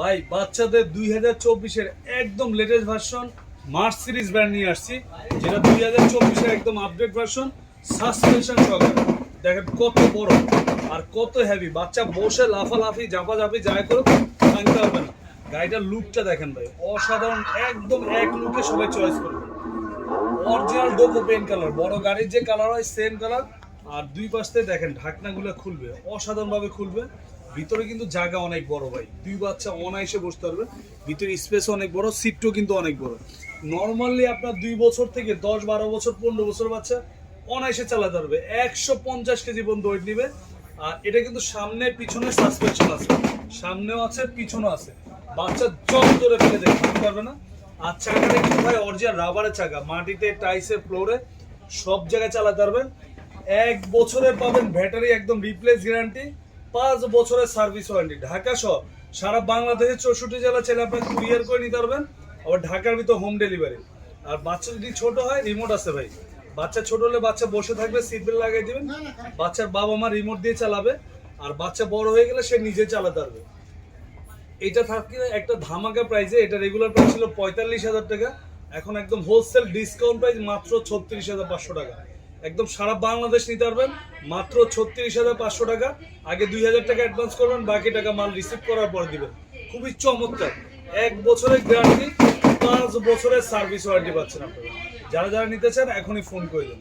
ভাই, বাচ্চাদের দুই হাজার চব্বিশের একদম latest version March series brand নিয়ে আসছি, যেটা দুই হাজার চব্বিশের একদম আপডেট ভার্সন সাসপেনশন সহকারে। দেখেন কত বড় আর কত হেভি বাচ্চা বসে লাফালাফি জাফাজাফি যায় করুক ভাঙতে হবে না। গাড়িটার লুকটা দেখেন ভাই, অসাধারণ, একদম এক লুকে সবাই চয়েস করবে। অরিজিনাল ডোকো পেন কালার বড় গাড়ির যে কালার হয় সেম কালার আর দুই পাশ থেকে দেখেন ঢাকনাগুলো খুলবে, অসাধারণভাবে খুলবে। ভিতরে কিন্তু জায়গা অনেক বড় ভাই। দুই বাচ্চা অনায়াসে বসতে পারবে। ভিতরে স্পেস অনেক বড় সিটও কিন্তু অনেক বড়। নর্মালি আপনার দুই বছর থেকে দশ, বারো বছর, পনেরো বছর বাচ্চা অনায়াসে চালাতে পারবে। একশো পঞ্চাশ কেজি পর্যন্ত ওয়েট নিবে। আর এটা কিন্তু সামনে, পিছনে সাসপেনশন আছে। সামনেও আছে, পিছনেও আছে। বাচ্চা জল ধরে ফেলে দেখতে পারবে না? আর চাকাটা কিন্তু ভাই অরিজিনাল রাবারের চাকা। মাটিতে টাইসে ফ্লোরে সব জায়গায় চালাতে পারবেন। এক বছরে পাবেন ব্যাটারি একদম রিপ্লেস গ্যারান্টি পাঁচ বছরের সার্ভিস ওয়ারেন্টি। ঢাকা সহ সারা বাংলাদেশের চৌষট্টি জেলা ছেলে আপনি কুরিয়ার করে নিতে পারবেন। আবার ঢাকার ভিতর হোম ডেলিভারি আর বাচ্চা যদি ছোট হয় রিমোট আছে ভাই। বাচ্চা ছোট হলে বাচ্চা বসে থাকবে সিট বেল্ট লাগাই দিবেন। বাচ্চার বাবা মা রিমোট দিয়ে চালাবে। আর বাচ্চা বড় হয়ে গেলে সে নিজে চালাতে পারবে। এটা থাকে একটা ধামাকা প্রাইসে এটা রেগুলার প্রাইস ছিল পঁয়তাল্লিশ হাজার টাকা। এখন একদম হোলসেল ডিসকাউন্ট প্রাইস মাত্র ছত্রিশ হাজার পাঁচশো টাকা। একদম সারা বাংলাদেশ নিতে পারবেন। মাত্র ছত্রিশ হাজার পাঁচশো টাকা। আগে দুই হাজার টাকা অ্যাডভান্স করবেন, বাকি টাকা মাল রিসিভ করার পর দিবেন। খুবই চমৎকার। এক বছরের গ্যারান্টি পাঁচ বছরের সার্ভিস ওয়ারেন্টি পাচ্ছেন আপনারা। যারা যারা নিতে চান, এখনই ফোন করে দেন।